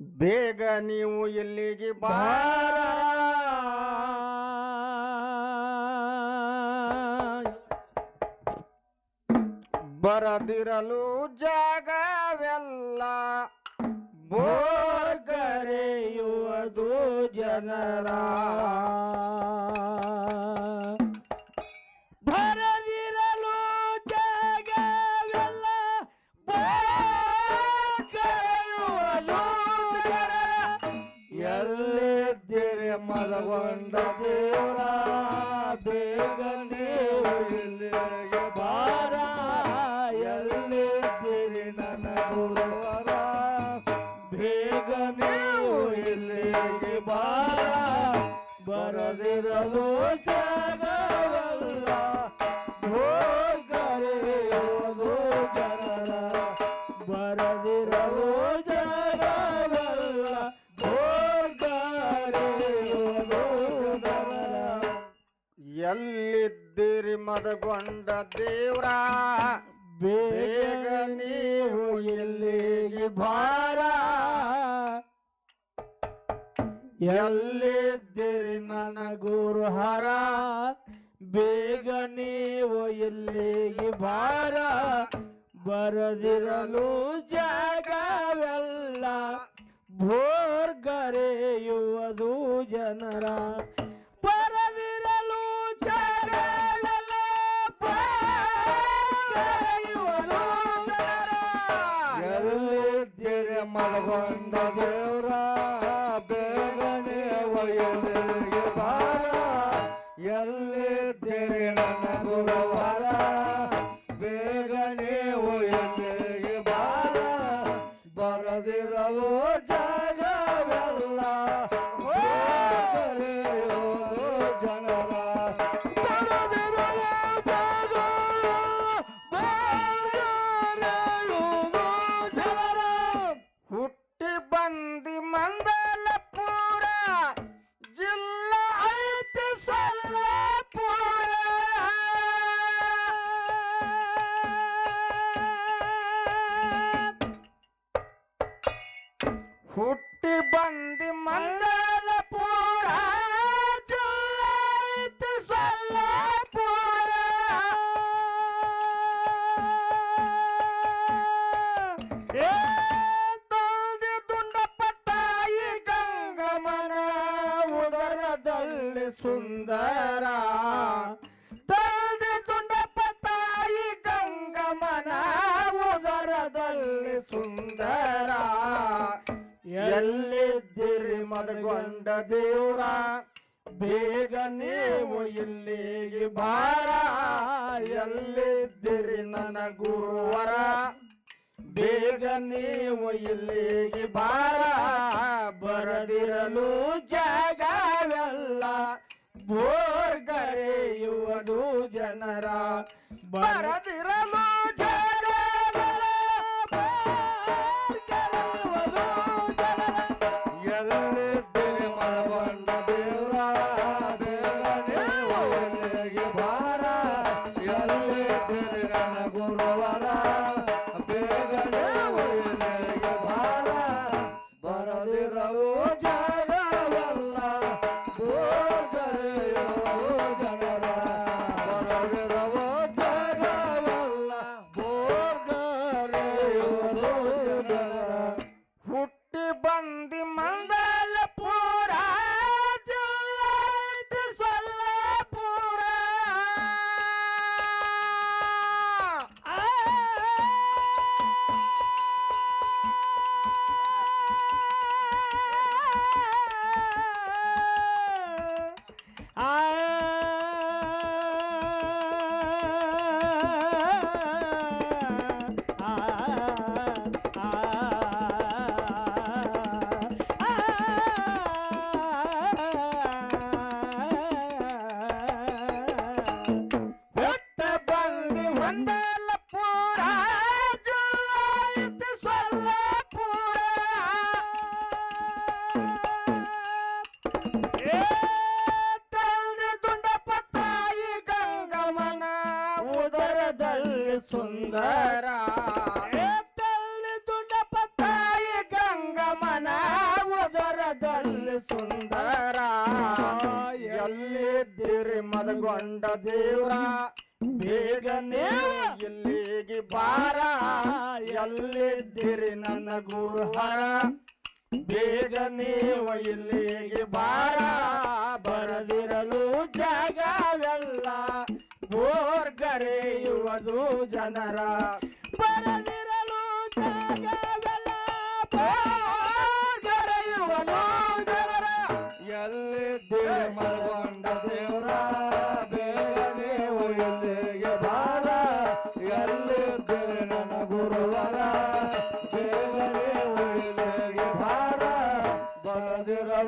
ಬೇಗ ನೀವು ಎಲ್ಲಿಗೆ ಬಾರ. ಬರದಿರಲು ಜಾಗವೆಲ್ಲ ಬೋರ್ಗರೆಯುವುದು ಜನರ. ಮಲಗೊಂಡ ದೇವರ ಬೇಗ ನೀವು ಇಲ್ಲಿಗೆ ಬಾರ. ಎಲ್ಲಿದ್ದೀರಿ ನನ್ನ ಗುರುವರ ಬೇಗ ನೀವು ಇಲ್ಲಿಗೆ ಬಾರ. ಬರದಿರಲು ಜಾಗವಲ್ಲ ಎಲ್ಲಿದ್ದೀರಿ ಮದಗೊಂಡ ದೇವ್ರ, ಬೇಗ ನೀವು ಇಲ್ಲಿಗೆ ಭಾರ ಎಲ್ಲಿದ್ದೀರಿ ನನ್ನ ಗುರುಹರ, ಬೇಗ ನೀವು ಇಲ್ಲಿಗೆ ಭಾರ ಬರದಿರಲು ಜಾಗವೆಲ್ಲ ಭೋರ್ಗರೆಯುವುದು ಜನರ ಮಲಗೊಂಡ ದೇವ್ರ ಬೇಗನೆ ಒಯ್ಯಲಿಗೆ ಬಂದಿ ಸುಂದರ. ತಲ್ದೆ ತುಂಡಪ್ಪ ತಾಯಿ ಗಂಗಮನ ಉದರದಲ್ಲಿ ಸುಂದರ. ಎಲ್ಲಿದ್ದೀರಿ ಮದಗೊಂಡ ದೇವ್ರ? ಬೇಗ ನೀವು ಇಲ್ಲಿಗೆ ಬಾರ. ಎಲ್ಲಿದ್ದೀರಿ ನನ್ನ ಗುರುವರ? ಬೇಗ ನೀವು ಇಲ್ಲಿಗೆ ಬಾರ. ಬರದಿರಲು ಜಾಗವೆಲ್ಲ ಬೋರ್ಗರೆಯುವುದು ಜನರ ಬರದಿರಲು ಬೇಗನೆ ಇಲ್ಲಿಗೆ ಬಾರ? ಎಲ್ಲಿದ್ದೀರಿ ನನ್ನ ಗುರುಹರ? ಬೇಗ ನೀವು ಇಲ್ಲಿಗೆ ಬಾರ? ಬರದಿರಲು ಜಾಗವೆಲ್ಲ ಬೋರ್ಗರೆಯುವುದು ಜನರ. ಬರದಿರಲು ಜಾಗವೆಲ್ಲ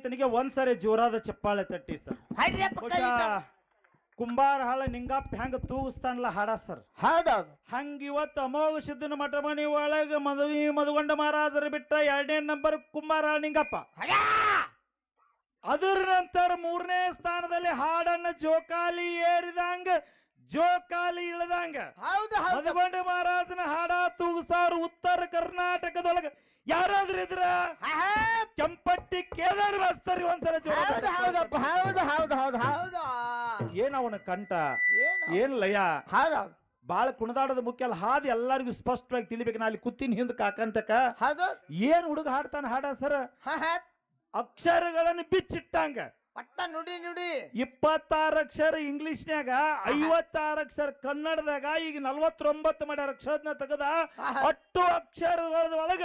ಸ್ನೇಹಿತನಿಗೆ ಒಂದ್ಸರಿ ಜೋರಾದ ಚಪ್ಪಾಳೆ ತಟ್ಟಿ ಸರ್. ಬಹುಶಃ ಕುಂಬಾರ ಹಾಳ ನಿಂಗಪ್ಪ ಹೆಂಗ ತೂಗಿಸ್ತಾನಲ್ಲ ಹಾಡ ಸರ್. ಹೌದೌದು ಹಂಗ ಇವತ್ತು ಅಮೋಘ ಸಿದ್ದನ ಮಠ ಮನಿ ಒಳಗ ಮದುವೆ ಮದುಗೊಂಡ ಮಹಾರಾಜರು ಬಿಟ್ಟ ಎರಡನೇ ನಂಬರ್ ಕುಂಬಾರ ಹಾಳ ನಿಂಗಪ್ಪ. ಹಡ್ಯಾ! ಅದರ ನಂತರ ಮೂರನೇ ಸ್ಥಾನದಲ್ಲಿ ಹಾಡನ್ನ ಜೋಕಾಲಿ ಏರಿದಂಗ ಜೋಕಾಲಿ ಇಳದಂಗ. ಹೌದು ಹೌದು. ಮದುಗೊಂಡ ಮಹಾರಾಜನ ಹಾಡ ತೂಗಿಸಾರು ಉತ್ತರ ಕರ್ನಾಟಕದೊಳಗ ಯಾರಾದ್ರೂ ಇದ್ರ! ಕೆಂಪಟ್ಟಿ ಕೇದಾರ ಮಾಸ್ತರಿ ಒಂದ್ಸಲ ಸಲ ಹೌದು ಹೌದಪ್ಪ ಹೌದು ಹೌದು ಹೌದು ಹೌದು. ಏನ್ ಅವನ ಕಂಠ? ಏನು ಲಯ? ಹೌದೌದು ಬಾಳ ಕುಣದಾಡೋದು ಮುಖ್ಯ ಅಲ್ಲ ಹಾದು ಎಲ್ಲರಿಗೂ ಸ್ಪಷ್ಟವಾಗಿ ತಿಳಿಬೇಕು. ನಾ ಅಲ್ಲಿ ಕುತ್ತಿನ ಹಿಂದೆ ಕಾಕಂತಕ. ಹೌದು. ಏನ್ ಹುಡುಗ ಹಾಡ್ತಾನ ಹಾಡ ಸರ್? ಅಕ್ಷರಗಳನ್ನು ಬಿಚ್ಚಿಟ್ಟಂಗ. ಪಟ್ಟ ನುಡಿ ನುಡಿ ಇಪ್ಪತ್ತಾರು ಅಕ್ಷರ ಇಂಗ್ಲಿಷ್ನ್ಯಾಗ ಐವತ್ತಾರು ಅಕ್ಷರ ಕನ್ನಡದಾಗ ಈಗ ನಲ್ವತ್ತೊಂಬತ್ತು ಮಾಡ್ಯಾರ ಅಕ್ಷರನ ತಗದ. ಅಟ್ಟು ಅಕ್ಷರಗಳ ಒಳಗ.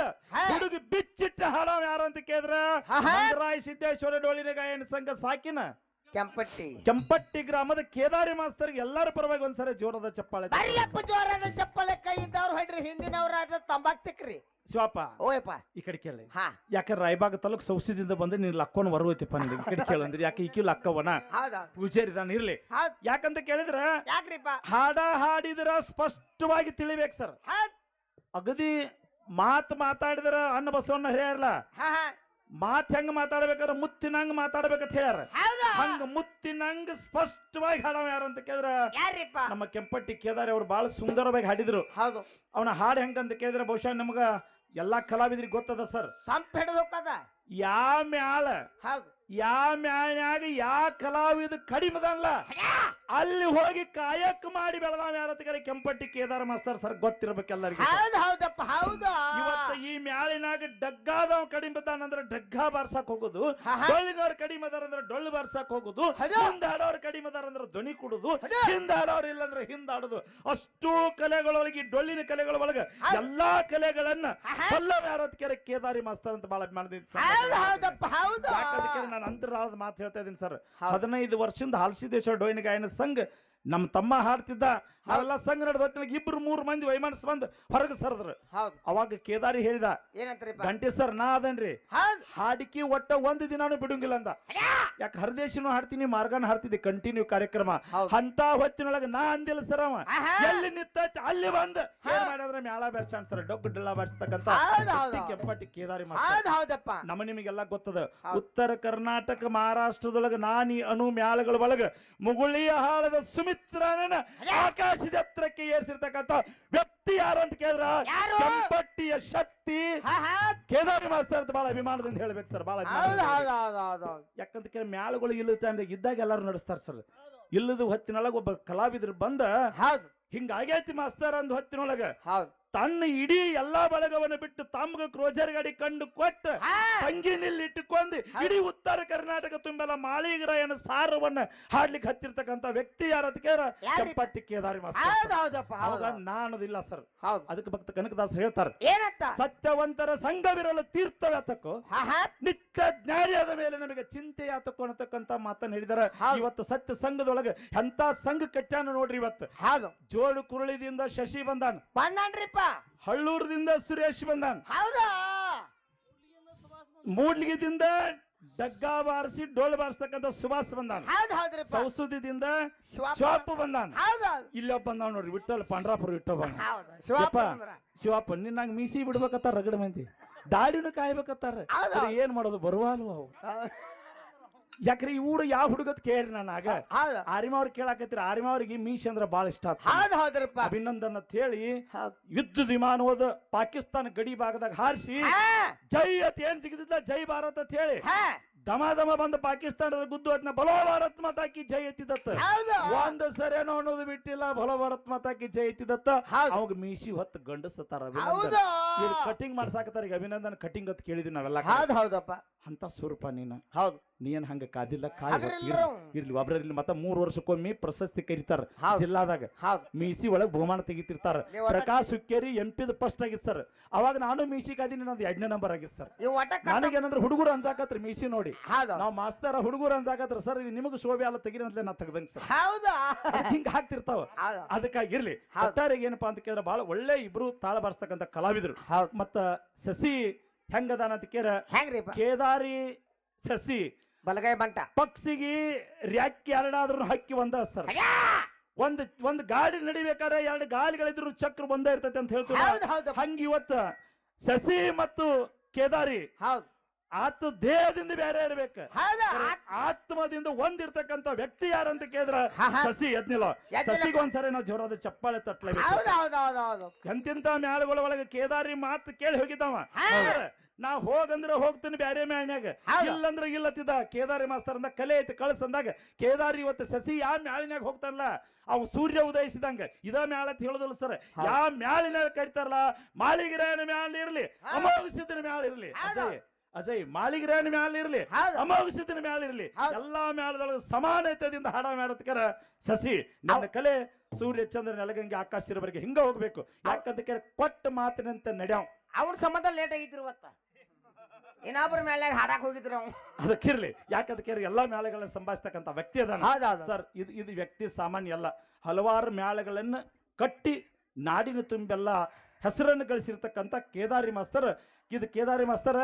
ಹುಡುಗ ಬಿಚ್ಚಿಟ್ಟ ಹಾಡವ ಯಾರು ಅಂತ ಕೇಳಿದ್ರ. ಸಿದ್ದೇಶ್ವರ ಡೋಳಿನ ಗಾಯನ ಸಂಘ ಸಾಕಿನ ಕೆಂಪಟ್ಟಿ. ಕೆಂಪಟ್ಟಿ ಗ್ರಾಮದ ಕೇದಾರಿ ಮಾಸ್ತರ್ ಎಲ್ಲರ ಪರವಾಗಿ ಒಂದ್ಸರಿ ಜೋರದ ಚಪ್ಪಾಳೆ ಬರ್ಲಪ್ಪ ಜೋರಾದ ಚಪ್ಪಾಳೆ ಕೈ ಇದ್ದವ್ರು ಹೊಡ್ರಿ ಹಿಂದಿನವ್ರ ತಂಬಾಕ್ ತಿಕ್ರಿ ಶಿವಪ್ಪ ಓಯಪ್ಪ. ಈ ಕಡೆ ಕೇಳಿ. ಹಾ. ಯಾಕೆ ರಾಯಬಾಗ ತಾಲೂಕ್ ಸೌಸಿದಿಂದ ಬಂದ್ರೆ ನೀನ್ ಲಕ್ಕೋನ್ ಬರುವೈತಿಪ್ಪ ನಿನಗೆ. ಈ ಕಡೆ ಕೇಳಂದ್ರಿ ಯಾಕೆ ಈಕಿ ಲಕ್ಕವನ ಹೌದಾ. ಪೂಜಾರಿ ಇದಾನ ಇರ್ಲಿ. ಹೌದ್. ಯಾಕಂತ ಕೇಳಿದ್ರ ಯಾಕ್ರಿಪ್ಪ? ಹಾಡ ಹಾಡಿದ್ರ ಸ್ಪಷ್ಟವಾಗಿ ತಿಳಿಬೇಕು ಸರ್. ಹೌದ್. ಅಗದಿ ಮಾತ್ ಮಾತಾಡಿದ್ರ ಅನ್ನ ಬಸವಣ್ಣ ಹೇಳ್ಯಾರಲ್ಲ ಹಾ ಹಾ. ಮಾತ್ ಹೆಂಗ್ ಮಾತಾಡ್ಬೇಕಾರ ಮುತ್ತಿನಂಗ್ ಮಾತಾಡ್ಬೇಕಂತ ಹೇಳ್ಯಾರ. ಹಂಗ ಮುತ್ತಿನಂಗ್ ಸ್ಪಷ್ಟವಾಗಿ ಹಾಡವ ಯಾರಂತ ಕೇಳಿದ್ರ ಯಾರಿಪ್ಪ? ನಮ್ಮ ಕೆಂಪಟ್ಟಿ ಕೇದಾರಿ ಅವ್ರು ಬಹಳ ಸುಂದರವಾಗಿ ಹಾಡಿದ್ರು. ಹೌದು. ಅವನ ಹಾಡು ಹೆಂಗಂತ ಕೇಳಿದ್ರೆ ಬಹುಶಃ ನಮಗ ಎಲ್ಲಾ ಕಲಾವಿದ್ರಿಗೆ ಗೊತ್ತದ ಸರ್. ಸಂಪ್ ಹಿಡಿದ ಯಾ ಮ್ಯಾಳ ಹೌದು. ಯಾ ಮ್ಯಾನ್ಯಾಗ ಯಾ ಕಲಾವಿದ ಕಡಿಮದಲ್ಲ ಅಲ್ಲಿ ಹೋಗಿ ಕಾಯಕ್ ಮಾಡಿ ಬೆಳೆದಾವ ಯಾರತ್ತಾರೆ ಕೆಂಪಟ್ಟಿ ಕೇದಾರ ಮಾಸ್ತರ್ ಸರ್ ಗೊತ್ತಿರ್ಬೇಕು ಎಲ್ಲರಿಗೂ ಹೌದು ಹೌದಪ್ಪ ಹೌದು ಇವತ್ತ ಈ ಮ್ಯಾಳಿನಾಗ ಡಗ್ಗಾದವ ಕಡಿಮೆ ಅಂದ್ರೆ ಡಗ್ಗಾ ಬಾರ್ಸಕ್ ಹೋಗುದು. ಡೊಳ್ಳಿನವ್ರ ಕಡಿಮೆ ಅದಾರ ಅಂದ್ರೆ ಡೊಳ್ಳು ಬಾರ್ಸಕ್ ಹೋಗುದು ಹೌದು. ಕಡಿಮದಾರ ಅದಾರ ಅಂದ್ರೆ ಧ್ವನಿ ಕೊಡುದು ಹೌದು. ಹಿಂದ ಹಾಡೋರ್ ಇಲ್ಲಂದ್ರೆ ಹಿಂದ ಆಡುದು ಅಷ್ಟು ಕಲೆಗಳೊಳಗೆ ಡೊಳ್ಳಿನ ಕಲೆಗಳ ಒಳಗ ಎಲ್ಲಾ ಕಲೆಗಳನ್ನ. ಕೊಲ್ಲವ ಯಾರತ್ಕೆರೆ ಕೇದಾರಿ ಮಾಸ್ತರ್ ಅಂತ ಬಹಳ ಹೌದು ಹೌದಪ್ಪ ಹೌದು ಯಾಕಂದ್ರೆ ನಾನು ಅಂತರಾಳದ ಮಾತು ಹೇಳ್ತಾ ಇದ್ದೀನಿ ಸರ್ ಹೌದು. ಹದಿನೈದು ವರ್ಷದಿಂದ ಹಾಲ್ಸಿದ್ದೇಶ್ವರ ಡೋಯಿನ ಗಾಯನ ಸಂಘ ನಮ್ಮ ತಮ್ಮ ಹಾಡ್ತಿದ್ದ ಅವೆಲ್ಲ ಸಂಘ ನಡೆದ ಇಬ್ರು ಮೂರು ಮಂದಿ ವೈಮಾನಸ್ ಬಂದು ಹೊರಗೆ ಸರದ್ರ. ಹೌದು. ಅವಾಗ ಕೇದಾರಿ ಹೇಳಿದ ಏನಂತಾರಿಪ್ಪ? ಗಂಟೆ ಸರ್ ನಾ ಅದನ್ರಿ. ಹೌದು. ಹಾಡಿಕೆ ಒಟ್ಟ ಒಂದು ದಿನಾನು ಬಿಡುಂಗಿಲ್ಲ ಅಂದ. ಯಾಕೆ ಹರದೇಶನು ಹಾಡ್ತೀನಿ ಮಾರ್ಗನ ಹಾಡ್ತಿದ್ದೆ ಕಂಟಿನ್ಯೂ ಕಾರ್ಯಕ್ರಮ. ಅಂತಾ ಅಂತ ಹೊತ್ತಿನೊಳಗೆ ನಾ ಅಂದಿಲ್ಲ ಸರ್ ಅವ. ಆಹಾ. ಎಲ್ಲಿ ನಿಂತೈತಿ ಅಲ್ಲಿ ಬಂದ. ಹಾ. ಏನ್ ಮಾಡಿದ್ರೆ ಮ್ಯಾಳ ಬೆರ್ಚಾನ್ ಸರ್ ಡೊಗ್ ಡಿಲ್ಲ ಬಾರಿಸ್ತಕ್ಕಂತ ಹೌದು, ಹೌದು. ಕೆಂಪಟ್ಟಿ ಕೇದಾರಿ ಮಾಸ್ತರ್ ಹೌದು ಹೌದಪ್ಪ. ನಮ್ಮ ನಿಮಗೆಲ್ಲ ಗೊತ್ತದ ಉತ್ತರ ಕರ್ನಾಟಕ ಮಹಾರಾಷ್ಟ್ರದೊಳಗ ನಾನಿ ಅನು ಮ್ಯಾಳಗಳ ಒಳಗ ಮುಗುಳಿಯ ಹಾಳದ ಸುಮಿತ್ರನ ಆಕಾಶದ ಹತ್ರಕ್ಕೆ ಏರಿಸಿರ್ತಕ್ಕಂಥ ವ್ಯಕ್ತಿ ಯಾರು ಅಂತ ಕೇಳಿದ್ರ? ಯಾರು? ಕೆಂಪಟ್ಟಿಯ ಶಕ್ತಿ. ಕೇದಾರಿ ಮಾಸ್ತರ್ ಬಹಳ ಅಭಿಮಾನದಿಂದ ಹೇಳ್ಬೇಕು ಸರ್ ಬಹಳ ಹೌದು ಹೌದು ಹೌದು ಹೌದು ಹೌದು. ಯಾಕಂತ ಕೇಳಿ ಮ್ಯಾಳಗಳು ಇಲ್ಲದ ಟೈಮ್ದಾಗ ಇದ್ದಾಗ ಎಲ್ಲರೂ ನಡೆಸ್ತಾರ ಸರ್. ಇಲ್ಲದ ಹೊತ್ತಿನೊಳಗ ಒಬ್ಬ ಕಲಾವಿದ್ರು ಬಂದ ಹೌದು. ಹಿಂಗ ಆಗೈತಿ ಮಾಸ್ತರ್ ಅಂದ್ ಹೊತ್ತಿನೊಳಗ. ಹೌದು. ತನ್ನ ಇಡೀ ಎಲ್ಲಾ ಬಳಗವನ್ನು ಬಿಟ್ಟು ತಮ್ಗ ಕ್ರೋಜರ್ ಗಾಡಿ ಕಂಡು ಕೊಟ್ಟು ತಂಗಿನಲ್ಲಿ ಇಟ್ಟುಕೊಂಡು ಇಡೀ ಉತ್ತರ ಕರ್ನಾಟಕ ತುಂಬೆಲ್ಲ ಮಾಳಿಗರಾಯನ ಸಾರವನ್ನ ಹಾಡ್ಲಿಕ್ಕೆ ಹಚ್ಚಿರ್ತಕ್ಕಂತ ವ್ಯಕ್ತಿ ಯಾರ? ಕೆಂಪಟ್ಟಿ ಕೇದಾರಿ ನಾನದಿಲ್ಲ ಸರ್ ಅದಕ್ಕೆ ಭಕ್ತ ಕನಕದಾಸರು ಹೇಳ್ತಾರೆ. ಸತ್ಯವಂತರ ಸಂಘವಿರಲು ತೀರ್ಥವ್ಯಾತಕ್ಕೂ ನಿತ್ಯ ಜ್ಞಾನಿಯಾದ ಮೇಲೆ ನಮಗೆ ಚಿಂತೆ ಯಾತಕ್ಕೂ ಅನ್ನತಕ್ಕಂತ ಮಾತನ್ನ ಹೇಳಿದಾರೆ. ಇವತ್ತು ಸತ್ಯ ಸಂಘದೊಳಗೆ ಎಂತ ಸಂಘ ಕಟ್ಟಾನ ನೋಡ್ರಿ ಇವತ್ತು. ಜೋಡು ಕುರುಳಿದಿಂದ ಶಶಿ ಬಂದಾನ. ಬಂದನ್ರಿಪ್ಪ. ಹಳ್ಳೂರದಿಂದ ಸುರೇಶ್ ಬಂದಾನ್. ಹೌದಾ? ಮೂಡ್ಲಿಗಿದಿಂದ ಡಗ್ಗ ಬಾರಿಸಿ ಡೋಲ್ ಬಾರಿಸ್ತಕ್ಕಂಥ ಸುಭಾಷ್ ಬಂದಾನ. ಹೌದು ಸೌಸುದಿದಿಂದ ಶಿವಪ್ಪ ಬಂದಾನ. ಇಲ್ಲೊಬ್ಬ ಬಂದಾವ ನೋಡ್ರಿ ವಿಠಲ್ ಪಾಂಡ್ರಾಪುರ ವಿಠಲ್ ಬಂದ ಶಿವಪ್ಪ ಶಿವಪ್ಪ ನಿನ್ನಾಗ ಮೀಸಿ ಬಿಡ್ಬೇಕತ್ತಾರ ರಗಡ ಮಂದಿ. ದಾಡಿನೂ ಕಾಯ್ಬೇಕತ್ತಾರ. ಏನ್ ಮಾಡೋದು ಬರುವಲ್ವ ಅವು? ಯಾಕ್ರಿ ಇವ್ರು ಯಾವ ಹುಡುಗತ್ ಕೇಳ್ರಿ ನಾನಾಗ? ಹೌದು. ಕೇಳಾಕತ್ರಿ ಆರಿಮಾ ಅವ್ರಿಗೆ ಮೀಸಿ ಅಂದ್ರ ಬಾಳ ಇಷ್ಟ ಆತ ಹೌದು ಹೌದ್ರಿಪ್ಪ. ಅಭಿನಂದನ್ ಅಂತ ಹೇಳಿ ಹೌದ್. ಯುದ್ಧ ವಿಮಾನ ಹೋದ ಪಾಕಿಸ್ತಾನ ಗಡಿ ಭಾಗದಾಗ ಹಾರಿಸಿ ಹಾ, ಜೈ ಅತ್ ಏನ್ ಸಿಗದಿಲ್ಲ ಜೈ ಭಾರತ್ ಅಂತ ಹೇಳಿ ಹಾ, ದಮ ದಮ ಬಂದ ಪಾಕಿಸ್ತಾನದ ಗುದ್ದು ಅದ್ನ ಬಲೋ ಭಾರತ್ ಮಾತಾಕಿ ಜೈ ಎತ್ತಿದತ್ತ. ಹೌದು. ಒಂದ್ ಸರೇನೋ ಅನ್ನೋದು ಬಿಟ್ಟಿಲ್ಲ ಬಲೋ ಭಾರತ್ ಮಾತಾಕಿ ಜೈ ಎತ್ತಿದತ್ತ. ಹೌದು. ಅವಾಗ ಮೀಸಿ ಹೊತ್ತು ಹೌದು. ಇವ್ರು ಕಟಿಂಗ್ ಮಾಡ್ಸಾಕತ್ತಾರ ಈಗ ಅಭಿನಂದನ್ ಕಟಿಂಗ್ ಅಂತ ಕೇಳಿದ್ವಿ ನಾವೆಲ್ಲ ಹೌದ್ ಹೌದಪ್ಪ. ಅಂತ ಸ್ವರೂಪ ನೀನು. ಹೌದು. ನೀನ್ ಹಂಗ ಕಾದಿಲ್ಲ ಕಾಯ್ ಇರ್ಲಿ. ಒಬ್ರಲ್ಲಿ ಮತ್ತ ಮೂರ್ ವರ್ಷಕ್ಕೊಮ್ಮೆ ಪ್ರಶಸ್ತಿ ಕರೀತಾರ. ಜಿಲ್ಲಾದಾಗ. ಮೀಸಿ ಒಳಗ್ ಬಹುಮಾನ ತೆಗಿತಿರ್ತಾರ. ಪ್ರಕಾಶ್ ಹುಕ್ಕೇರಿ ಎಂ ಪಿದ ಫಸ್ಟ್ ಆಗಿತ್ತು ಸರ್ ಅವಾಗ ನಾನು ಮೀಸಿ ಕಾದಿನಿ ನಂದು ಎರಡನೇ ನಂಬರ್ ಆಗಿತ್ತು ಸರ್ ನನಗೇನಂದ್ರೆ ಹುಡುಗರು ಅನ್ಸಾಕತ್ರಿ ಮೀಸಿ ನೋಡಿ. ನಾವ್ ಮಾಸ್ತರ ಹುಡುಗರು ಅನ್ಸಾಕತ್ರ ಸರ್ ಇದು ನಿಮಗೆ ಶೋಭೆ ಅಲ್ಲ ತೆಗಿರಿ ಅಂತ ನಾ ತೆಗ್ದಂಗ್ ಸರ್. ಹೌದು? ಹಿಂಗ ಹಾಕ್ತಿರ್ತಾವ. ಅದಕ್ಕಾಗಿ ಇರ್ಲಿ. ಒಟ್ಟಾರೆಗೆ ಏನಪ್ಪಾ ಅಂತ ಕೇಳಿದ್ರೆ ಬಹಳ ಒಳ್ಳೆ ಇಬ್ರು ತಾಳ ಬಾರಿಸ್ತಕ್ಕಂಥ ಕಲಾವಿದರು. ಮತ್ತ ಸಸಿ ಹೆಂಗದಾನ ಅಂತ ಕೇರ ಹೆಂಗ್ರಿ ಕೇದಾರಿ ಸಸಿ. ಬಲಗೈ ಬಂಟ. ಪಕ್ಷಿಗೆ ರ್ಯಾಕಿ ಎರಡಾದ್ರೂ ಹಕ್ಕಿ ಒಂದ ಸರ್. ಒಂದ್ ಒಂದ್ ಗಾಡಿ ನಡಿಬೇಕಾದ್ರೆ ಎರಡು ಗಾಲಿಗಳಿದ್ರು ಚಕ್ರ ಒಂದೇ ಇರ್ತೈತೆ ಅಂತ ಹೇಳ್ತೀವಿ ಹಂಗ ಇವತ್ತ ಸಸಿ ಮತ್ತು ಕೇದಾರಿ ಹೌದು. ಆತ ದೇಹದಿಂದ ಬೇರೆ ಇರ್ಬೇಕು ಹೌದು ಆತ್ಮದಿಂದ ಒಂದಿರ್ತಕ್ಕಂಥ ವ್ಯಕ್ತಿ ಯಾರಂತ ಕೇಳಿದ್ರ. ಸಸಿ ಎದ್ನಿಲ್ಲ. ಸಸಿಗೆ ಒಂದ್ಸರಿ ನಾವು ಜೋರಾದ ಚಪ್ಪಾಳೆ ತಟ್ಲೇಬೇಕು ಎಂತಿಂತ ಮ್ಯಾಳಗಳ ಒಳಗೆ ಕೇದಾರಿ ಮಾತು ಕೇಳಿ ಹೋಗಿದ್ದಾವ. ನಾ ಹೋಗಂದ್ರೆ ಹೋಗ್ತೀನಿ ಬ್ಯಾರೆ ಮ್ಯಾಳ್ನ್ಯಾಗ ಇಲ್ಲಂದ್ರೆ ಇಲ್ಲತ್ತಿದ್ದ ಕೇದಾರಿ ಮಾಸ್ತರ್ ಅಂದ ಕಲೆ ಐತಿ ಕಳ್ಸಂದಾಗ ಕೇದಾರಿ ಇವತ್ತು ಸಸಿ ಯಾವ ಮ್ಯಾಳಿನ್ಯಾಗ ಹೋಗ್ತಾರಲ್ಲ ಅವ್ ಸೂರ್ಯ ಉದಯಿಸಿದಂಗ ಇದ ಮ್ಯಾಳ ಅಂತ ಹೇಳುದಿಲ್ಲ ಸರ್. ಯಾವ ಮ್ಯಾಳಿನಾಗ ಕರಿತಾರಲ್ಲ ಮಾಳಿಗಿರ ಮ್ಯಾಳ ಇರ್ಲಿ. ಅಮೋಘಸಿದ್ದನ ಮ್ಯಾಳ ಇರ್ಲಿ. ಅಜಯ್ ಮಾಲಿಗ್ರಾಣಿ ಮ್ಯಾಲ ಇರ್ಲಿ ಅಮೋಘಸಿದ್ದನ ಮ್ಯಾಲ ಇರ್ಲಿ ಎಲ್ಲಾ ಮ್ಯಾಲದೊಳಗೆ ಸಮಾನತೆಯಿಂದ ಹಾಡ ಮ್ಯಾರತ್ಕರ ಸಸಿ. ನನ್ನ ಕಲೆ ಸೂರ್ಯ ಚಂದ್ರ ನೆಲಗಂಗೆ ಆಕಾಶ ಇರೋವರೆಗೆ ಹಿಂಗ ಹೋಗ್ಬೇಕು. ಯಾಕಂತ ಕೇಳಿ ಕೊಟ್ಟ ಮಾತಿನಂತ ನಡೆಯವ್. ಅವ್ರ ಸಂಬಂಧ ಲೇಟ್ ಆಗಿದ್ರು ಇವತ್ತ ಇನ್ನೊಬ್ರ ಮೇಲೆ ಹಾಡಕ್ ಹೋಗಿದ್ರು ಅವ್ನು ಅದಕ್ಕಿರ್ಲಿ. ಯಾಕಂತ ಕೇಳಿ ಎಲ್ಲಾ ಮ್ಯಾಳಗಳನ್ನ ಸಂಭಾಯಿಸ್ತಕ್ಕಂಥ ವ್ಯಕ್ತಿ ಅದ ಸರ್ ಇದು ಇದು ವ್ಯಕ್ತಿ ಸಾಮಾನ್ಯ ಅಲ್ಲ. ಹಲವಾರು ಮ್ಯಾಳಗಳನ್ನು ಕಟ್ಟಿ ನಾಡಿನ ತುಂಬೆಲ್ಲ ಹೆಸರನ್ನು ಗಳಿಸಿರ್ತಕ್ಕಂಥ ಕೇದಾರಿ ಮಾಸ್ತರ್ ಇದು ಕೇದಾರಿ ಮಾಸ್ತರ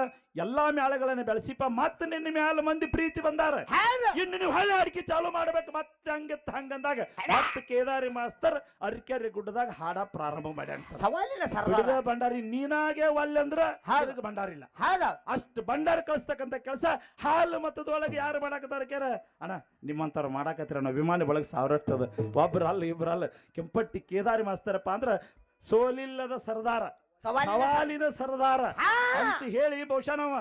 ಎಲ್ಲಾ ಮ್ಯಾಳಗಳನ್ನು ಬೆಳೆಸಿಪ್ಪ ಮತ್ತೆ ನಿನ್ನ ಮ್ಯಾಲ ಮಂದಿ ಪ್ರೀತಿ ಬಂದಾರ. ಇನ್ನು ನೀವು ಹಳ್ಳಿ ಅಡಿಕೆ ಚಾಲು ಮಾಡ್ಬೇಕು ಮತ್ತೆ ಹಂಗೆ ಹಂಗಂದಾಗ ಮತ್ತೆ ಕೇದಾರಿ ಮಾಸ್ತರ್ ಅರಿಕೆರೆ ಗುಡ್ಡದಾಗ ಹಾಡ ಪ್ರಾರಂಭ ಮಾಡ್ಯಾನ ಸರ್. ಸವಾಲಿಲ್ಲ ಸರ್ದಾರ. ಬಿಡದ ಭಂಡಾರಿ ನೀನಾಗೆ ಒಲ್ಲೆ ಅಂದ್ರ ಅದಕ್ಕೆ ಭಂಡಾರಿಲ್ಲ ಅಷ್ಟು ಭಂಡಾರ ಕಳಿಸ್ತಕ್ಕಂಥ ಕೆಲಸ ಹಾಲು ಮತ್ತದೊಳಗೆ ಯಾರು ಮಾಡಾಕತ್ತಾರ ಕೇರ? ಅಣ್ಣ ನಿಮ್ಮಂತವ್ರು ಮಾಡಾಕತ್ತೀರ ನಾವು ವಿಮಾನ ಬಳಗ ಸಾವಿರಷ್ಟು ಅದ. ಒಬ್ರು ಅಲ್ಲ ಇಬ್ರು ಅಲ್ಲ ಕೆಂಪಟ್ಟಿ ಕೇದಾರಿ ಮಾಸ್ತರಪ್ಪ ಅಂದ್ರ ಸೋಲಿಲ್ಲದ ಸರ್ದಾರ. ಸವಾಲಿನ ಸರದಾರ. ಅಂತ ಹೇಳಿ ಬಹುಶಃ ನಾವು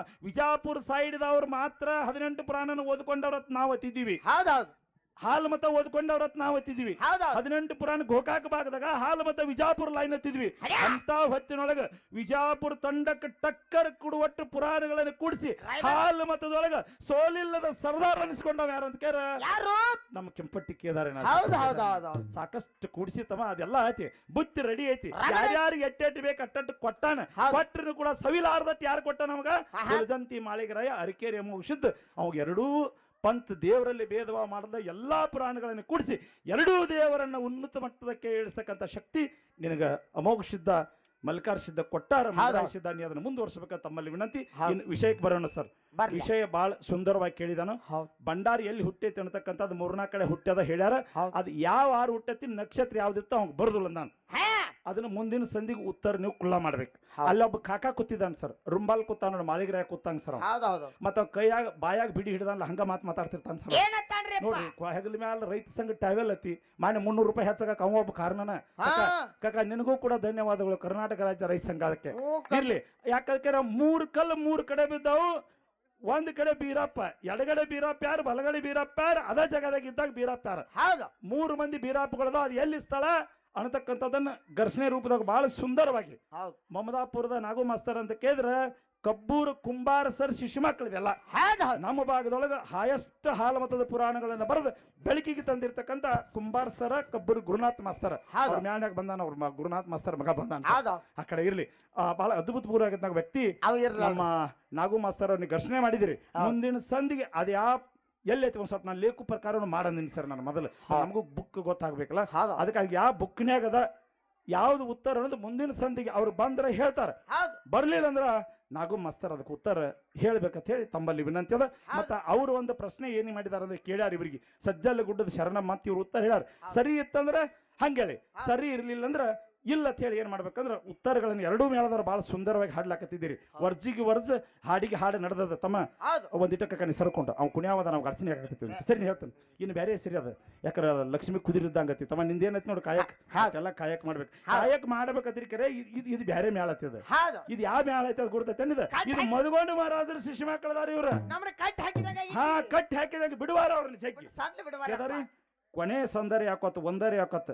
ಸೈಡ್ ಅವ್ರು ಮಾತ್ರ ಹದಿನೆಂಟು ಪುರಾಣನ ಓದ್ಕೊಂಡವ್ರ ನಾವು ಅತ್ತಿದ್ದೀವಿ. ಹೌದು ಹೌದು ಹಾಲು ಮತ ಓದ್ಕೊಂಡವ್ರತ್ ನಾವು ಹತ್ತಿದ್ವಿ. ಹೌದು ಹೌದು. ಹದಿನೆಂಟು ಪುರಾಣ ಗೋಕಾಕ ಭಾಗದಾಗ ಹಾಲು ಮತ ವಿಜಾಪುರ ಲೈನ್ ಹತ್ತಿದ್ವಿ! ಅಂತ ಹೊತ್ತಿನೊಳಗ ವಿಜಾಪುರ ತಂಡಕ್ಕೆ ಟಕ್ಕರ್ ಕೊಡುವಟ್ಟು ಪುರಾಣಗಳನ್ನು ಕೂಡಿಸಿ ಹಾಲು ಮತದೊಳಗ ಸೋಲಿಲ್ಲದ ಸರ್ದಾರ್ ಅನಿಸ್ಕೊಂಡವ್ ಯಾರು ಅಂತ ಕೇರ? ಯಾರು? ನಮ್ಮ ಕೆಂಪಟ್ಟಿ ಕೇದಾರೆ ಹೌದು ಹೌದು ಹೌದು ಹೌದು. ಸಾಕಷ್ಟು ಕೂಡಿಸಿ ತಮ್ಮ ಅದೆಲ್ಲ ಐತಿ ಬುತ್ತಿ ರೆಡಿ ಐತಿ. ರಗಡ- ಯಾರ್ಯಾರಿಗೆ ಎಟ್ಟೆಟ್ಟು ಬೇಕು ಅಟ್ಟಟ್ಟು ಕೊಟ್ಟಾನ ಹೌದು. ಕೊಟ್ಟರು ಕೂಡ ಸವಿಲಾರ್ದಟ್ಟು ಯಾರು ಕೊಟ್ಟ ನಮಗ ಆಹಾ. ಮಾಳಿಗರಾಯ ಅರಿಕೇರಿ ಮುಗಿಸಿದ್ದು ಅವಾಗ ಎರಡೂ ಪಂತ್ ದೇವರಲ್ಲಿ ಭೇದಭಾವ ಮಾಡದ ಎಲ್ಲಾ ಪುರಾಣಗಳನ್ನು ಕೂಡಿಸಿ ಎರಡೂ ದೇವರನ್ನ ಉನ್ನತ ಮಟ್ಟದಕ್ಕೆ ಏಳಿಸ್ತಕ್ಕಂಥ ಶಕ್ತಿ ನಿನಗೆ ಅಮೋಘ ಸಿದ್ಧ ಮಲ್ಕಾರ ಸಿದ್ಧ ಕೊಟ್ಟಾರ ಸಿದ್ಧ ನೀ ಅದನ್ನ ಮುಂದುವರ್ಸಬೇಕಂತ ತಮ್ಮಲ್ಲಿ ವಿನಂತಿ. ವಿಷಯಕ್ಕೆ ಬರೋಣ ಸರ್. ವಿಷಯ ಬಹಳ ಸುಂದರವಾಗಿ ಕೇಳಿದಾನು. ಭಂಡಾರಿ ಎಲ್ಲಿ ಹುಟ್ಟೈತಿ ಅನ್ನತಕ್ಕಂಥದ್ದು ಮೂರ್ನಾ ಕಡೆ ಹುಟ್ಟ್ಯದ ಹೇಳ್ಯಾರ. ಅದು ಯಾವ ಆರು ಹುಟ್ಟೈತಿ ನಕ್ಷತ್ರ ಯಾವ್ದಿತ್ತು ಅವಾಗ ಬರುದಿಲ್ಲ ನಾನು ಅದನ್ನ ಮುಂದಿನ ಸಂಧಿಗೆ ಉತ್ತರ ನೀವು ಕುಳ್ಳ ಮಾಡ್ಬೇಕು. ಅಲ್ಲಿ ಅಲ್ಲೊಬ್ಬ ಕಾಕ ಕೂತಿದ್ದಾನೆ ಸರ್. ರುಂಬಾಲ್ ಕೂತಾನ ನೋಡಿ ಮಾಳಿಗರಾಯ ಕೂತಂಗ್ ಸರ್ ಹೌದು ಹೌದು ಮತ್ತ ಅವ್ ಕೈಯಾಗ ಬಾಯಾಗ ಬಿಡಿ ಹಿಡ್ದಲ್ಲ ಹಂಗ ಮಾತ್ ಮಾತಾಡ್ತಿರ್ತಾನ ಸರ್ ಏನತ್ತಾನ್ರಿ ಅಪ್ಪ? ನೋಡ್ರಿ ಹೆಗಲ ಮ್ಯಾಲ ರೈತ ಸಂಘ ಟ್ಯಾವೆಲ್ ಐತಿ ಮಾನ್ಯ ಮುನ್ನೂರು ರೂಪಾಯಿ ಹೆಚ್ಚಾಗಕ್ಕೆ ಅವ ಒಬ್ಬ ಕಾರಣನ. ಕಾಕಾ ಕಾಕ ನಿನಗೂ ಕೂಡ ಧನ್ಯವಾದಗಳು ಕರ್ನಾಟಕ ರಾಜ್ಯ ರೈತ ಸಂಘ ಅದಕ್ಕೆ. ಇರ್ಲಿ. ಯಾಕಂದ್ರೆ ಮೂರ್ ಕಲ್ಲು ಮೂರ್ ಕಡೆ ಬಿದ್ದಾವು. ಒಂದ್ ಕಡೆ ಬೀರಪ್ಪ ಎಡಗಡೆ ಬೀರಪ್ಪ ಯಾರು ಬಲಗಡೆ ಬೀರಪ್ಪ ಯಾರು ಅದ ಜಾಗದಾಗ ಇದ್ದಾಗ ಬೀರಪ್ಪ ಯಾರು? ಹೌದು. ಮೂರು ಮಂದಿ ಬೀರಪ್ಪಗಳದ ಅದು ಎಲ್ಲಿ ಸ್ಥಳ? ಅನ್ನತಕ್ಕಂಥದ್ದನ್ನ ಘರ್ಷಣೆ ರೂಪದಾಗ ಬಹಳ ಸುಂದರವಾಗಿ ಮಮದಾಪುರದ ನಾಗು ಮಾಸ್ತರ್ ಅಂತ ಕೇಳಿದ್ರೆ ಕಬ್ಬೂರು ಕುಂಬಾರ ಸರ್ ಶಿಶು ಮಕ್ಕಳಿದೆಲ್ಲ ನಮ್ಮ ಭಾಗದೊಳಗೆ ಹಾಯಸ್ಟ್ ಹಾಲ ಮತದ ಪುರಾಣಗಳನ್ನ ಬರೆದು ಬೆಳಕಿಗೆ ತಂದಿರ್ತಕ್ಕಂಥ ಕುಂಬಾರ ಸರ ಕಬ್ಬೂರು ಗುರುನಾಥ್ ಮಾಸ್ತರ್. ಮ್ಯಾನ್ಯಾಗ ಬಂದಾನ ಅವ್ರ ಗುರುನಾಥ್ ಮಾಸ್ತರ್ ಮಗ ಬಂದಾನ. ಆ ಕಡೆ ಇರ್ಲಿ. ಆ, ಬಹಳ ಅದ್ಭುತ ಪೂರ್ವ ವ್ಯಕ್ತಿ ನಮ್ಮ ನಾಗು ಮಾಸ್ತರ್ ಅವ್ರನ್ನ ಘರ್ಷಣೆ ಮಾಡಿದಿರಿ. ಮುಂದಿನ ಸಂಧಿಗೆ ಅದ್ಯಾ ಯಾವ ಎಲ್ಲೈತಿ ಒಂದ್ ಸ್ವಲ್ಪ ನಾನು ಲೇಖು ಪ್ರಕಾರ ಮಾಡಂದಿನಿ ಸರ್ ನಾನು ಮೊದಲು. ನಮಗೂ ಬುಕ್ ಗೊತ್ತಾಗಬೇಕಲ್ಲ? ಹಾಗ ಅದಕ್ಕಾಗಿ ಯಾವ ಬುಕ್ನ್ಯಾಗ ಅದ ಯಾವ್ದು ಉತ್ತರ ಅನ್ನೋದು ಮುಂದಿನ ಸಂದಿಗೆ ಅವ್ರು ಬಂದ್ರೆ ಹೇಳ್ತಾರ. ಬರ್ಲಿಲ್ಲ ಅಂದ್ರ ನಾಗು ಮಸ್ತರ್ ಅದಕ್ಕೆ ಉತ್ತರ ಹೇಳ್ಬೇಕಂತ ಹೇಳಿ ತಮ್ಮಲ್ಲಿ ವಿನಂತಿ ಅದ. ಮತ್ತ ಅವ್ರು ಒಂದು ಪ್ರಶ್ನೆ ಏನ್ ಮಾಡಿದಾರ ಅಂದ್ರೆ ಕೇಳ್ಯಾರ ಇವ್ರಿಗೆ. ಸಜ್ಜಲ್ಲ ಗುಡ್ಡದ ಶರಣ ಮಾತಿ ಇವ್ರು ಉತ್ತರ ಹೇಳ್ಯಾರ. ಸರಿ ಇತ್ತಂದ್ರ ಹಂಗೇಳಿ. ಸರಿ ಇರ್ಲಿಲ್ಲ ಅಂದ್ರ ಇಲ್ಲ ಅಂತ ಹೇಳಿ ಏನ್ ಮಾಡ್ಬೇಕಂದ್ರ ಉತ್ತರಗಳನ್ನ ಎರಡೂ ಮೇಳದವ್ರು ಬಹಳ ಸುಂದರವಾಗಿ ಹಾಡ್ಲಾಕತ್ತಿದ್ದೀರಿ. ವರ್ಜಿಗೆ ವರ್ಜ್ ಹಾಡಿಗೆ ಹಾಡು ನಡೆದದ ತಮ್ಮ ಹೌದು. ಒಂದಿಟ್ಟಕ್ಕೆ ಕಣಿ ಸರ್ಕೊಂಡು. ಅವ್ನು ಕುಣಿಯಾವದ ನಾವು ಅರ್ಚನೆ ಆಗತ್ತೀವಿ ಸರಿ ಹೇಳ್ತೇನೆ. ಇನ್ನು ಬೇರೆ ಸರಿ ಅದ. ಯಾಕಂದ್ರೆ ಲಕ್ಷ್ಮಿ ಕುದಿರಿದ್ದಂಗತಿ. ತಮ್ಮ ನಿಂದೇನೈತಿ ನೋಡಿ ಕಾಯಕ್. ಎಲ್ಲ ಕಾಯಕ್ ಮಾಡ್ಬೇಕು. ಕಾಯಕ್ ಮಾಡ್ಬೇಕಾದ್ರಿ ಕರೆ ಇದು ಇದ್ ಬೇರೆ ಮೇಳ ಇದು. ಯಾವ ಮೇಳ ಐತೆ ಅದು ಗುರ್ತೈತೆ ಕಟ್ ಇದು ಮದುಗೊಂಡು ಮಹಾರಾಜರ ಶಿಶು ಮಕ್ಕಳದಾರ ಇವ್ರ. ಹಾ ಕಟ್ ಹಾಕಿದಾಗ ಹಾ ಕಟ್ಟಿ ಹಾಕಿದಾಗ. ಬಿಡುವಾರ ಅವ್ರನ್ನ ಜಗ್ಗಿ. ಕೊನೆ ಸೌಂದರ್ಯ ಯಾಕೋತ್ ಒಂದರ ಯಾಕೋತ್.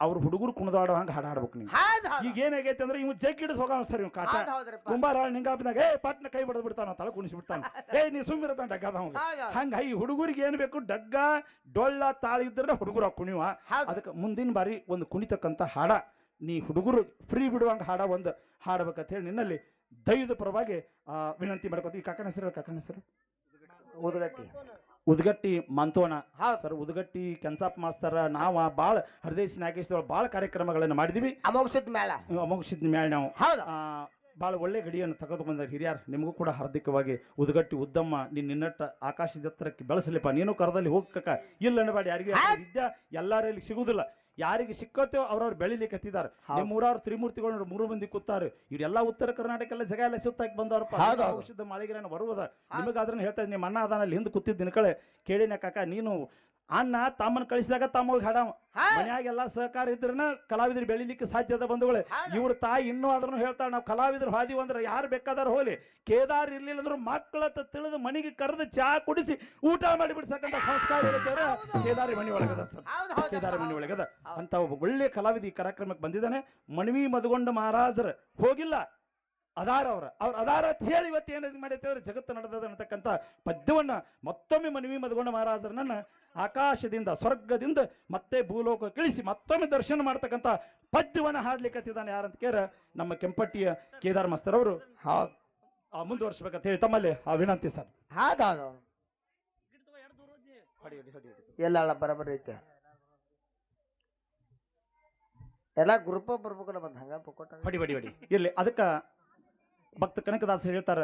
ಅವ್ರ ಹುಡುಗರು ಕುಣದಾಡೋ ಹಂಗ ಹಾಡು ಹಾಡ್ಬೇಕು ನೀವು. ಹೌದು ಹೌದು. ಈಗ ಏನಾಗೈತೆ ಅಂದ್ರೆ ಇವ್ ಜಗ್ ಹಿಡಿದು ಹೋಗ ಸರ್ ಇವ್ ಕಾಟ. ಹೌದು ಹೌದ್ರಪ್ಪ. ಕುಂಬಾರ ನಿಂಗಾಪಿದಾಗ ಏ ಪಟ್ನ ಕೈ ಬಡದ್ ಬಿಡ್ತಾನ ತಲೆ ಕುಣಿಸಿ ಬಿಡ್ತಾನ ಏ ನೀ ಸುಮ್ಮಿರತಾನ ಡಗ್ಗದ ಅವಂಗ ಹೌದು ಹಂಗ ಈ ಹುಡುಗರಿಗೆ ಏನ್ ಬೇಕು ಡಗ್ಗ ಡೊಳ್ಳ ತಾಳ ಇದ್ರೆ ಹುಡುಗರು ಕುಣಿವ ಹೌದು. ಅದಕ್ಕೆ ಮುಂದಿನ ಬಾರಿ ಒಂದು ಕುಣಿತಕ್ಕಂತ ಹಾಡ. ನೀ ಹುಡುಗರು ಫ್ರೀ ಬಿಡುವಂಗ ಹಾಡ ಒಂದು ಹಾಡಬೇಕಂತ ಹೇಳಿ ನಿನ್ನಲ್ಲಿ ದೈವದ ಪರವಾಗಿ ಆ, ವಿನಂತಿ ಮಾಡ್ಕೋತಿ ಈ ಕಾಕನ ಹೆಸರು ಕಾಕನ ಹೆಸರು. ಊದುಗಟ್ಟಿ ಉದ್ಗಟ್ಟಿ ಮಂತೋಣ ಹಾ ಸರ್ ಉದ್ಗಟ್ಟಿ ಕೆನ್ಸಾಪ್ ಮಾಸ್ತರ ನಾವ ಭಾಳ ಹರದೇಶ್ ನಾಗೇಶ್ವರ ಭಾಳ ಕಾರ್ಯಕ್ರಮಗಳನ್ನು ಮಾಡಿದಿವಿ. ಅಮೋಘ ಸುದ್ದ ಮೇಳ ಮೇಳ ನಾವು. ಹೌದು. ಭಾಳ ಒಳ್ಳೆ ಗಡಿಯನ್ನು ತೆಗೆದು ಬಂದ ಹಿರಿಯರ್. ನಿಮಗೂ ಕೂಡ ಹಾರ್ದಿಕವಾಗಿ ಉದ್ಗಟ್ಟಿ ಉದ್ದಮ್ಮ ನಿನ್ನ ನಿನ್ನಟ್ಟ ಆಕಾಶದ ಎತ್ತರಕ್ಕೆ ಬೆಳೆಸಲಿಪ್ಪ. ನೀನು ಕರದಲ್ಲಿ ಹೋಗಕ್ಕ ಇಲ್ಲ ಅನ್ಬೇಡಿ ಯಾರಿಗೆ. ವಿದ್ಯಾ ಎಲ್ಲರಲ್ಲಿ ಸಿಗುದಿಲ್ಲ. ಯಾರಿಗೆ ಸಿಕ್ಕತ್ತೋ ಅವ್ರವ್ರು ಬೆಳಿಲಿಕ್ಕೆ ಹತ್ತಿದ್ದಾರೆ ಮೂರಾರು ತ್ರಿಮೂರ್ತಿಗಳು ಮೂರು ಮಂದಿ ಕೂತಾರೆ. ಇವರೆಲ್ಲ ಉತ್ತರ ಕರ್ನಾಟಕ ಎಲ್ಲ ಜಗ ಎಲ್ಲ ಸುತ್ತಾಕಿ ಬಂದವ್ರಪ್ಪ. ಔಷಧ ಮಾಳಿಗೆರೇನು ಬರುವುದ? ನಿಮಗಾದ್ರೂ ಹೇಳ್ತಾ ಇದ್ದೀನಿ ನಿಮ್ಮ ಅಣ್ಣ ಅದಾನಲ್ಲಿ ಹಿಂದೆ ಕೂತಿದ್ದ ಕಳೆ ಕೇಳಿನ ಕಾಕ ನೀನು ಅಣ್ಣ ತಮ್ಮನ ಕಳಿಸಿದಾಗ ತಮ್ಮ ಹೋಗಿ ಹಾಡವ ಹಾ. ಸಹಕಾರ ಇದ್ರನ ಕಲಾವಿದ್ರು ಬೆಳಿಲಿಕ್ಕೆ ಸಾಧ್ಯದ ಬಂಧುಗಳೇ. ಹೌದು. ಇವ್ರ ತಾಯಿ ಇನ್ನೂ ಆದ್ರೂ ಹೇಳ್ತಾಳೆ ನಾವು ಕಲಾವಿದ್ರು ಹಾದಿವಿ ಅಂದ್ರೆ ಯಾರು ಬೇಕಾದಾರ ಹೋಲಿ. ಕೇದಾರ್ ಇರ್ಲಿಲ್ಲ ಅಂದ್ರೆ ಮಕ್ಕಳ ತಿಳಿದು ಮನೆಗೆ ಕರೆದು ಚಹಾ ಕುಡಿಸಿ ಊಟ ಮಾಡಿ ಬಿಡ್ಸಕ್ಕಂತ ಸಂಸ್ಕಾರ ಇರುತ್ತೆ ಕೇದಾರಿ ಮನೆ ಒಳಗದ ಸರ್. ಹೌದು ಹೌದು ಕೇದಾರಿ ಮನೆ ಒಳಗದ. ಅಂತ ಒಬ್ಬ ಒಳ್ಳೆ ಕಲಾವಿದ ಈ ಕಾರ್ಯಕ್ರಮಕ್ಕೆ ಬಂದಿದ್ದಾನೆ. ಮನವಿ ಮದಗೊಂಡ ಮಹಾರಾಜರು ಹೋಗಿಲ್ಲ. ಅದಾರ ಅವ್ರ. ಅವ್ರ ಅದಾರ ಅಂತ ಹೇಳಿ ಇವತ್ತು ಏನು ಮಾಡೈತೆ ಅಂದ್ರೆ ಜಗತ್ತು ನಡೆದದ ಅನ್ನತಕ್ಕಂಥ ಪದ್ಯವನ್ನ ಮತ್ತೊಮ್ಮೆ ಮನವಿ ಮದಗೊಂಡ ಮಹಾರಾಜರನ್ನ ಆಕಾಶದಿಂದ ಸ್ವರ್ಗದಿಂದ ಮತ್ತೆ ಭೂಲೋಕ ಕಳಿಸಿ ಮತ್ತೊಮ್ಮೆ ದರ್ಶನ ಮಾಡ್ತಕ್ಕಂಥ ಪದ್ಯವನ್ನು ಹಾಡ್ಲಿಕ್ಕತ್ತಿದ್ದಾನೆ ಯಾರಂತ ಕೇರ ನಮ್ಮ ಕೆಂಪಟ್ಟಿಯ ಕೇದಾರ್ ಮಾಸ್ತರ್ ಅವರು. ಮುಂದುವರ್ಸ್ಬೇಕಂತ ಹೇಳಿ ತಮ್ಮಲ್ಲಿ ಆ ವಿನಂತಿ ಸರ್ ಹೌದು ಹೌದು ಎಲ್ಲ ಅಲ್ಲ ಬರಬರಿ ಐತೆ. ಎಲ್ಲ ಗ್ರೂಪ್ ಬರ್ಬೇಕಲ್ಲ ಬಂದ್ ಹಂಗ ಬಡಿ ಬಡಿ ಬಡಿ ಅದಕ್ಕೆ ಅದಕ್ಕ ಭಕ್ತ ಕನಕದಾಸರು ಹೇಳ್ತಾರ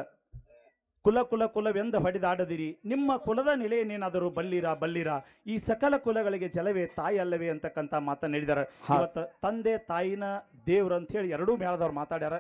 ಕುಲ ಕುಲ ಕುಲವೆಂದು ಹೊಡೆದಾಡದಿರಿ. ನಿಮ್ಮ ಕುಲದ ನೆಲೆಯನ್ನೇನಾದರೂ ಬಲ್ಲಿರ ಬಲ್ಲಿರ? ಈ ಸಕಲ ಕುಲಗಳಿಗೆ ಜಲವೇ ತಾಯಿ ಅಲ್ಲವೇ ಅಂತಕ್ಕಂಥ ಮಾತನ್ನ ಹೇಳಿದಾರೆ. ಇವತ್ತು ತಂದೆ ತಾಯಿನ ದೇವ್ರ ಅಂತ ಹೇಳಿ ಎರಡೂ ಮೇಳದವ್ರು ಮಾತಾಡ್ಯಾರ.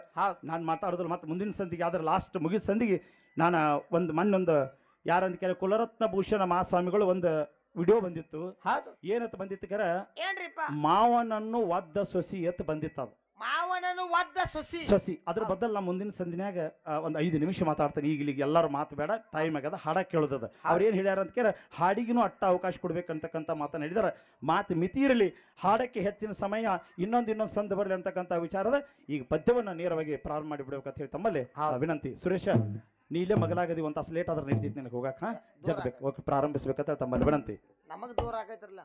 ನಾನು ಮಾತಾಡೋದ್ರ ಮತ್ತೆ ಮುಂದಿನ ಸಂದಿಗೆ ಆದ್ರೆ ಲಾಸ್ಟ್ ಮುಗಿದ ಸಂದಿಗೆ ನಾನು ಒಂದು ಮಣ್ಣೊಂದು ಯಾರಂತ ಕೇಳಿ ಕುಲರತ್ನ ಭೂಷಣ ಮಹಾಸ್ವಾಮಿಗಳು ಒಂದು ವಿಡಿಯೋ ಬಂದಿತ್ತು. ಏನತ್ ಏನಂತ ಬಂದಿತ್ತು ಕರ ಏನ್ರಿಪ್ಪ? ಮಾವನನ್ನು ಒದ್ದ ಸೊಸಿ ಎತ್ ಬಂದಿತ್ತು ಅದು. ಮಾವನನು ಒದ್ದ ಸೊಸಿ. ಸೊಸಿ. ಅದ್ರ ಬದಲು ನಾ ಮುಂದಿನ ಸಂದಿನ್ಯಾಗ ಒಂದು ಐದು ನಿಮಿಷ ಮಾತಾಡ್ತಾನೆ. ಈಗ ಎಲ್ಲಾರು ಮಾತು ಬೇಡ ಟೈಮ್ ಆಗ್ಯದ ಹಾಡ ಕೇಳೋದದ. ಅವ್ರು ಏನ್ ಹೇಳ್ಯಾರ ಅಂತ ಕೇಳ ಹಾಡಿಗಿನೂ ಅಟ್ಟ ಅವಕಾಶ ಕೊಡ್ಬೇಕಂತಕ್ಕಂಥ ಮಾತನ್ನ ಹೇಳಿದಾರ. ಮಾತು ಮಿತಿ ಇರಲಿ ಹಾಡಕ್ಕೆ ಹೆಚ್ಚಿನ ಸಮಯ ಇನ್ನೊಂದು ಇನ್ನೊಂದು ಸಂದ ಬರಲಿ ಅಂತಕ್ಕಂಥ ವಿಚಾರದ ಈಗ ಪದ್ಯವನ್ನ ನೇರವಾಗಿ ಪ್ರಾರಂಭ ಮಾಡಿ ಬಿಡ್ಬೇಕಂತ ಹೇಳಿ ತಮ್ಮಲ್ಲಿ ವಿನಂತಿ. ಸುರೇಶ ನೀ ಇಲ್ಲೇ ಮಗಲಾಗದಿ ಒಂದ್ ತಾಸು ಲೇಟ್ ಆದ್ರೆ ನಡೀತಿತ್ತು ನಿನಗೆ ಹೋಗಕ್ಕೆ ಜಗ್ಬೇಕು ಜಗಬೇಕು. ಓಕೆ ಪ್ರಾರಂಭಿಸ್ಬೇಕಂತ ತಮ್ಮಲ್ಲಿ ವಿನಂತಿ. ನಮಗ್ ದೂರ ಆಗೈತ್ರಲ್ಲ